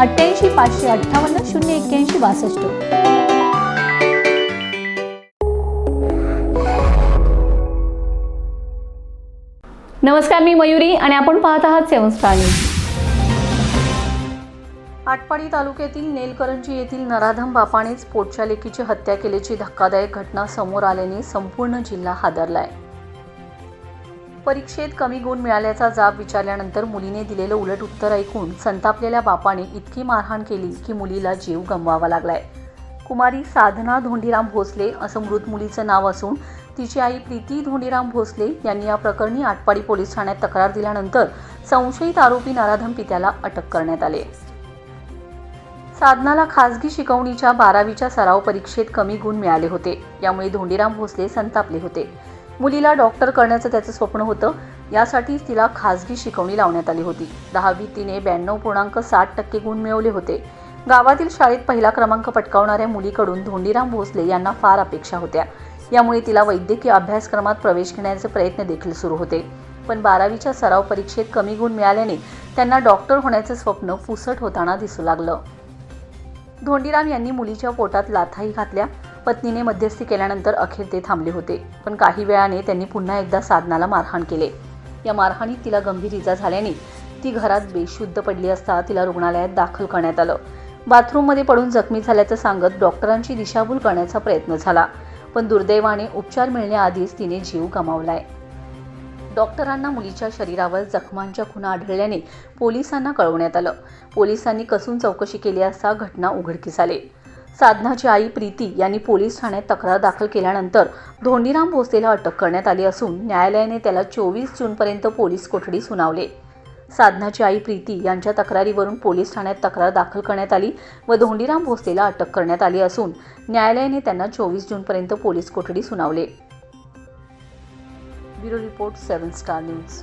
अठ्ठ्याऐंशी पाचशे अठ्ठावन्न शून्य एक्क्याऐंशी बासष्ट. नमस्कार मी मयुरी आणि आपण पाहत आहात सेवन स्टार न्यूज. आटपाडी तालुक्यातील नेलकरंजी येथील नराधम बापानेच पोटच्या लेकीची हत्या केल्याची धक्कादायक घटना समोर आल्याने संपूर्ण जिल्हा हादरला आहे परीक्षेत कमी गुण मिळाल्याचा जाब विचारल्यानंतर मुलीने दिलेलं उलट उत्तर ऐकून संतापलेल्या बापाने इतकी मारहाण केली की मुलीला जीव गमवावा लागलाय. कुमारी साधना धोंडीराम भोसले असं मृत मुलीचं नाव असून तिची आई प्रीती धोंडीराम भोसले यांनी या प्रकरणी आटपाडी पोलीस ठाण्यात तक्रार दिल्यानंतर संशयित आरोपी नराधम पित्याला अटक करण्यात आले. साधनाला खासगी शिकवणीच्या बारावीच्या सराव परीक्षेत कमी गुण मिळाले होते. यामुळे धोंडीराम भोसले संतापले होते. मुलीला डॉक्टर करण्याचं त्याचं स्वप्न होतं. यासाठीच तिला खासगी शिकवणी लावण्यात आली होती. दहावी तिने ब्याण्णव पूर्णांक साठ टक्के गुण मिळवले होते. गावातील शाळेत पहिला क्रमांक पटकावणाऱ्या मुलीकडून धोंडीराम भोसले यांना फार अपेक्षा होत्या. यामुळे तिला वैद्यकीय अभ्यासक्रमात प्रवेश घेण्याचे प्रयत्न देखील सुरू होते. पण बारावीच्या सराव परीक्षेत कमी गुण मिळाल्याने त्यांना डॉक्टर होण्याचं स्वप्न पुसट होताना दिसू लागलं. धोंडीराम यांनी मुलीच्या पोटात लाथाही घातल्या. पत्नीने मध्यस्थी केल्यानंतर अखेर ते थांबले होते. पण काही वेळाने त्यांनी पुन्हा एकदा साधनाला मारहाण केले. या मारहाणीत तिला गंभीर इजा झाल्याने ती घरात बेशुद्ध पडली असता तिला रुग्णालयात दाखल करण्यात आलं. बाथरूममध्ये पडून जखमी झाल्याचं सांगत डॉक्टरांची दिशाभूल करण्याचा प्रयत्न झाला पण दुर्दैवाने उपचार मिळण्याआधीच तिने जीव गमावलाय. डॉक्टरांना मुलीच्या शरीरावर जखमांच्या खुणा आढळल्याने पोलिसांना कळवण्यात आलं. पोलिसांनी कसून चौकशी केली असता घटना उघडकीस आली. साधनाची आई प्रीती यांनी पोलीस ठाण्यात तक्रार दाखल केल्यानंतर धोंडीराम भोसलेला अटक करण्यात आली असून न्यायालयाने त्याला चोवीस जूनपर्यंत पोलीस कोठडी सुनावले. साधनाची आई प्रीती यांच्या तक्रारीवरून पोलीस ठाण्यात तक्रार दाखल करण्यात आली व धोंडीराम भोसलेला अटक करण्यात आली असून न्यायालयाने त्यांना चोवीस जूनपर्यंत पोलीस कोठडी सुनावले. Bureau report seven star news.